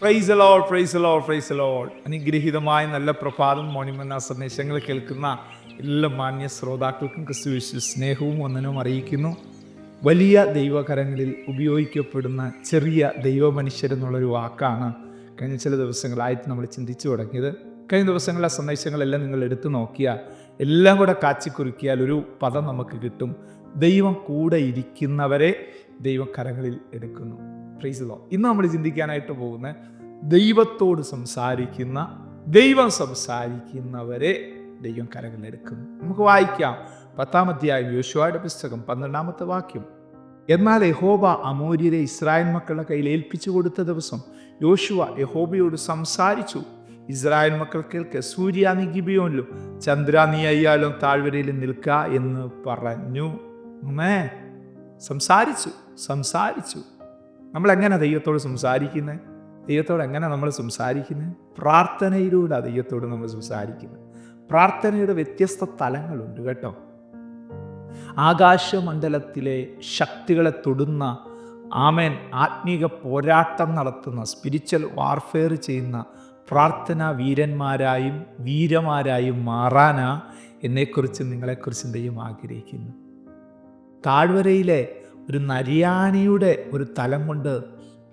Praise Lord praise Lord praise Lord അനുഗ്രഹീതമായ നല്ല പ്രഭാതം മോണിമെന്ന സന്ദേശങ്ങൾ കേൾക്കുന്ന എല്ലാ മാന്യ ശ്രോതാക്കൾക്കും ക്രിസ്തു സ്നേഹവും വന്ദനവും അറിയിക്കുന്നു. വലിയ ദൈവകരങ്ങളിൽ ഉപയോഗിക്കപ്പെടുന്ന ചെറിയ ദൈവ മനുഷ്യരെന്നുള്ളൊരു വാക്കാണ് കഴിഞ്ഞ ചില ദിവസങ്ങളായിട്ട് നമ്മൾ ചിന്തിച്ചു തുടങ്ങിയത്. കഴിഞ്ഞ ദിവസങ്ങളിലെ സന്ദേശങ്ങളെല്ലാം നിങ്ങൾ എടുത്തു നോക്കിയാൽ എല്ലാം കൂടെ കാച്ചിക്കുറുക്കിയാൽ ഒരു പദം നമുക്ക് കിട്ടും. ദൈവം കൂടെ ഇരിക്കുന്നവരെ ദൈവകരങ്ങളിൽ എടുക്കുന്നു. പ്രൈസ് ലോ ഇന്ന് നമ്മൾ ചിന്തിക്കാനായിട്ട് പോകുന്ന ദൈവത്തോട് സംസാരിക്കുന്ന ദൈവം സംസാരിക്കുന്നവരെ ദൈവം കരകളിലെടുക്കും നമുക്ക് വായിക്കാം പത്താമത്തെയായ യോശുവയുടെ പുസ്തകം പന്ത്രണ്ടാമത്തെ വാക്യം. എന്നാൽ യഹോബ അമൂര്യരെ ഇസ്രായേൽ മക്കളുടെ കയ്യിൽ ഏൽപ്പിച്ചു കൊടുത്ത ദിവസം യോശുവ യഹോബയോട് സംസാരിച്ചു. ഇസ്രായേൽ മക്കൾ കേൾക്ക് സൂര്യ നീ ഗിബിയോനിലും ചന്ദ്ര നീ അയ്യാലും താഴ്വരയിലും നിൽക്ക എന്ന് പറഞ്ഞു. സംസാരിച്ചു സംസാരിച്ചു. നമ്മൾ എങ്ങനെ ദൈവത്തോട് സംസാരിക്കുന്നത് ദൈവത്തോട് എങ്ങനെ നമ്മൾ സംസാരിക്കുന്നത് പ്രാർത്ഥനയിലൂടെ ദൈവത്തോട് നമ്മൾ സംസാരിക്കുന്നത് പ്രാർത്ഥനയുടെ വ്യത്യസ്ത തലങ്ങളുണ്ട് കേട്ടോ. ആകാശമണ്ഡലത്തിലെ ശക്തികളെ തൊടുന്ന ആമേൻ ആത്മീക പോരാട്ടം നടത്തുന്ന സ്പിരിച്വൽ വാർഫെയർ ചെയ്യുന്ന പ്രാർത്ഥനാ വീരന്മാരായും വീരമാരായും മാറാനാ എന്നെക്കുറിച്ചും നിങ്ങളെക്കുറിച്ചും ദൈവം ആഗ്രഹിക്കുന്നു. താഴ്വരയിലെ ഒരു നരിയാണിയുടെ ഒരു തലം കൊണ്ട്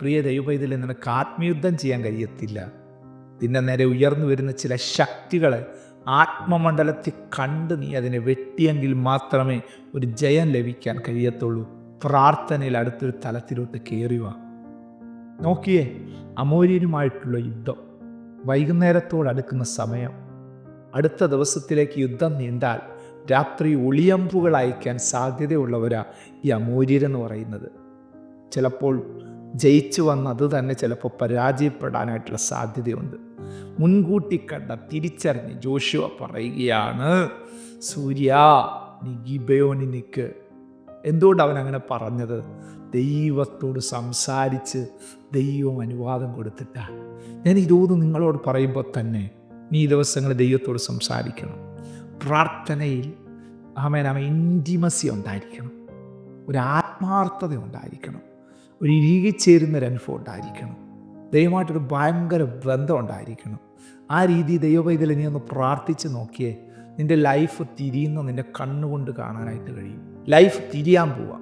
പ്രിയ ദൈവപൈതൽ നിനക്ക് ആത്മയുദ്ധം ചെയ്യാൻ കഴിയത്തില്ല. നിന്നെ നേരെ ഉയർന്നു വരുന്ന ചില ശക്തികളെ ആത്മമണ്ഡലത്തിൽ കണ്ട് നീ അതിനെ വെട്ടിയെങ്കിൽ മാത്രമേ ഒരു ജയം ലഭിക്കാൻ കഴിയത്തുള്ളൂ. പ്രാർത്ഥനയിൽ അടുത്തൊരു തലത്തിലോട്ട് കയറിവ നോക്കിയേ അമൂര്യനുമായിട്ടുള്ള യുദ്ധം. വൈകുന്നേരത്തോടടുക്കുന്ന സമയം. അടുത്ത ദിവസത്തിലേക്ക് യുദ്ധം നീണ്ടാൽ രാത്രി ഒളിയമ്പുകൾ അയക്കാൻ സാധ്യതയുള്ളവരാ ഈ അമൂര്യരെന്ന് പറയുന്നത്. ചിലപ്പോൾ ജയിച്ചു വന്ന് അത് തന്നെ ചിലപ്പോൾ പരാജയപ്പെടാനായിട്ടുള്ള സാധ്യതയുണ്ട്. മുൻകൂട്ടി കണ്ട തിരിച്ചറിഞ്ഞ് ജോഷുവ പറയുകയാണ് സൂര്യ നീ ഗിബയോനി എന്തുകൊണ്ട് അവൻ അങ്ങനെ പറഞ്ഞത്? ദൈവത്തോട് സംസാരിച്ച് ദൈവം അനുവാദം കൊടുത്തിട്ടാ. ഞാൻ ഇതോന്ന് നിങ്ങളോട് പറയുമ്പോൾ തന്നെ നീ ദിവസങ്ങൾ ദൈവത്തോട് സംസാരിക്കണം. പ്രാർത്ഥനയിൽ ആമേൻ ആമ ഇന്റിമസി ഉണ്ടായിരിക്കണം. ഒരു ആത്മാർത്ഥത ഉണ്ടായിരിക്കണം. ഒരു ഇരികിച്ചേരുന്ന ഒരു അനുഭവം ഉണ്ടായിരിക്കണം. ദൈവമായിട്ടൊരു ഭയങ്കര ബന്ധം ഉണ്ടായിരിക്കണം. ആ രീതി ദൈവവൈദ്യൽ നീ ഒന്ന് പ്രാർത്ഥിച്ച് നോക്കിയേ നിന്റെ ലൈഫ് തിരിയുന്ന നിന്റെ കണ്ണുകൊണ്ട് കാണാനായിട്ട് കഴിയും. ലൈഫ് തിരിയാൻ പോവുക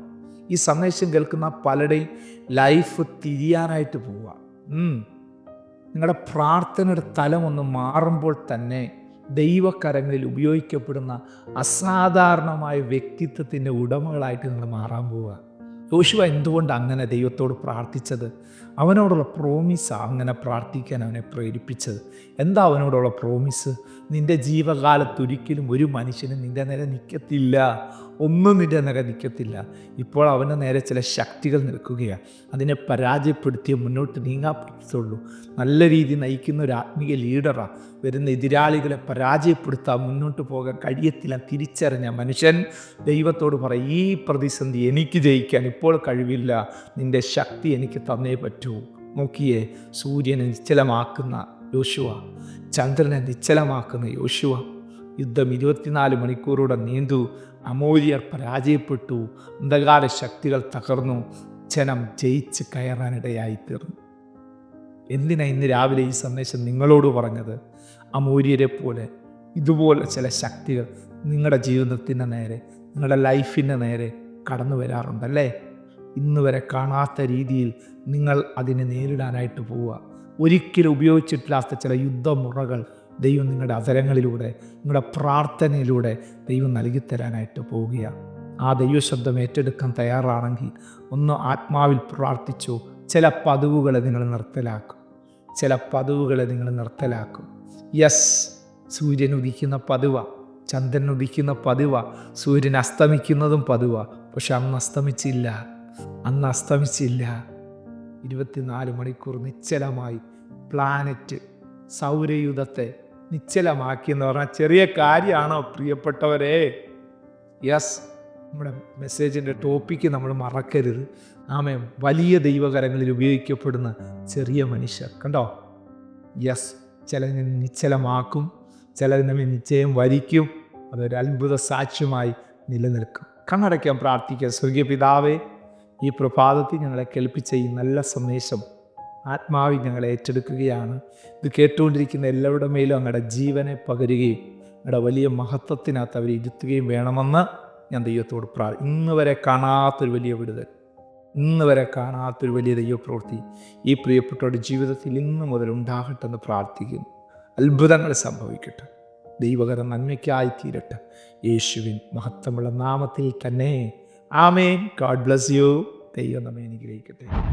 ഈ സന്ദേശം കേൾക്കുന്ന പലരുടെയും ലൈഫ് തിരിയാനായിട്ട് പോവുക നിങ്ങളുടെ പ്രാർത്ഥനയുടെ തലമൊന്ന് മാറുമ്പോൾ തന്നെ ദൈവകരങ്ങളിൽ ഉപയോഗിക്കപ്പെടുന്ന അസാധാരണമായ വ്യക്തിത്വത്തിന്റെ ഉടമകളായിട്ട് നിങ്ങൾ മാറാൻ പോവുക. യോശുവ എന്തുകൊണ്ട് അങ്ങനെ ദൈവത്തോട് പ്രാർത്ഥിച്ചത്? അവനോടുള്ള പ്രോമിസ് അങ്ങനെ പ്രാർത്ഥിക്കാൻ അവനെ പ്രേരിപ്പിച്ചത്. എന്താ അവനോടുള്ള പ്രോമിസ് നിന്റെ ജീവകാലത്തൊരിക്കലും ഒരു മനുഷ്യനും നിന്റെ നേരെ നിൽക്കത്തില്ല. ഒന്നും നിന്റെ നിര നിൽക്കത്തില്ല ഇപ്പോൾ അവന്റെ നേരെ ചില ശക്തികൾ നിൽക്കുകയാണ് അതിനെ പരാജയപ്പെടുത്തിയ മുന്നോട്ട് നീങ്ങാൻ പറ്റത്തുള്ളൂ. നല്ല രീതി നയിക്കുന്ന ഒരു ആത്മീയ ലീഡറാണ് വരുന്ന എതിരാളികളെ പരാജയപ്പെടുത്താൻ മുന്നോട്ട് പോകാൻ കഴിയത്തില്ല. തിരിച്ചറിഞ്ഞ മനുഷ്യൻ ദൈവത്തോട് പറയും ഈ പ്രതിസന്ധി എനിക്ക് ജയിക്കാൻ ഇപ്പോൾ കഴിവില്ല. നിന്റെ ശക്തി എനിക്ക് തന്നേ പറ്റൂ. നോക്കിയേ സൂര്യനെ നിശ്ചലമാക്കുന്ന യോശുവ. ചന്ദ്രനെ നിശ്ചലമാക്കുന്ന യോശുവ. യുദ്ധം ഇരുപത്തിനാല് മണിക്കൂറോടെ നീണ്ടു. അമൂര്യർ പരാജയപ്പെട്ടു. അന്ധകാര ശക്തികൾ തകർന്നു. ജനം ജയിച്ച് കയറാനിടയായിത്തീർന്നു. എന്തിനാ ഇന്ന് രാവിലെ ഈ സന്ദേശം നിങ്ങളോട് പറഞ്ഞത്? അമൂര്യരെ പോലെ ഇതുപോലെ ചില ശക്തികൾ നിങ്ങളുടെ ജീവിതത്തിന്റെ നേരെ നിങ്ങളുടെ ലൈഫിന്റെ നേരെ കടന്നു വരാറുണ്ടല്ലേ? ഇന്ന് വരെ കാണാത്ത രീതിയിൽ നിങ്ങൾ അതിനെ നേരിടാനായിട്ട് പോവുക. ഒരിക്കലും ഉപയോഗിച്ചിട്ടില്ലാത്ത ചില യുദ്ധമുറകൾ ദൈവം നിങ്ങളുടെ അതരങ്ങളിലൂടെ നിങ്ങളുടെ പ്രാർത്ഥനയിലൂടെ ദൈവം നൽകിത്തരാനായിട്ട് പോവുകയാണ്. ആ ദൈവശബ്ദം ഏറ്റെടുക്കാൻ തയ്യാറാണെങ്കിൽ ഒന്ന് ആത്മാവിൽ പ്രാർത്ഥിച്ചു ചില പതിവുകളെ നിങ്ങൾ നിർത്തലാക്കും. ചില പതിവുകളെ നിങ്ങൾ നിർത്തലാക്കും. യെസ് സൂര്യൻ ഉദിക്കുന്ന പതിവ ചന്ദ്രൻ ഉദിക്കുന്ന പതിവ സൂര്യൻ അസ്തമിക്കുന്നതും പതിവ. പക്ഷെ അന്ന് അസ്തമിച്ചില്ല അന്ന് അസ്തമിച്ചില്ല. ഇരുപത്തിനാല് മണിക്കൂർ നിശ്ചലമായി പ്ലാനറ്റ് സൗരയുധത്തെ നിശ്ചലമാക്കി എന്ന് പറഞ്ഞാൽ ചെറിയ കാര്യമാണോ പ്രിയപ്പെട്ടവരെ? യെസ് നമ്മുടെ മെസ്സേജിന്റെ ടോപ്പിക്ക് നമ്മൾ മറക്കരുത്. ആമേ വലിയ ദൈവകരങ്ങളിൽ ഉപയോഗിക്കപ്പെടുന്ന ചെറിയ മനുഷ്യർ. കണ്ടോ? യെസ് ചിലതിനെ നിശ്ചലമാക്കും ചിലതിനെ നിശ്ചയം വരിക്കും അതൊരു അത്ഭുത സാക്ഷ്യമായി നിലനിൽക്കും. കണ്ണടയ്ക്കാൻ പ്രാർത്ഥിക്കുക സ്വർഗീയ പിതാവേ ഈ പ്രഭാതത്തിൽ ഞങ്ങളെ കേൾപ്പിച്ച ഈ നല്ല സന്ദേശം ആത്മാവിൽ ഞങ്ങൾ ഏറ്റെടുക്കുകയാണ്. ഇത് കേട്ടുകൊണ്ടിരിക്കുന്ന എല്ലാവരുടെ മേലും അങ്ങയുടെ ജീവനെ പകരുകയും അങ്ങയുടെ വലിയ മഹത്വത്തിനകത്ത് അവരെ ഇരുത്തുകയും വേണമെന്ന് ഞാൻ ദൈവത്തോട് പ്രാ ഇന്ന് വരെ കാണാത്തൊരു വലിയ വിടുതൽ. ഇന്ന് വരെ കാണാത്തൊരു വലിയ ദൈവപ്രവൃത്തി ഈ പ്രിയപ്പെട്ടവരുടെ ജീവിതത്തിൽ ഇന്ന് മുതൽ ഉണ്ടാകട്ടെ എന്ന് പ്രാർത്ഥിക്കുന്നു. അത്ഭുതങ്ങൾ സംഭവിക്കട്ടെ. ദൈവകര നന്മയ്ക്കായി തീരട്ടെ യേശുവിൻ മഹത്വമുള്ള നാമത്തിൽ തന്നെ. ആമേൻ. God bless you. ദൈവം നമ്മെ അനുഗ്രഹിക്കട്ടെ.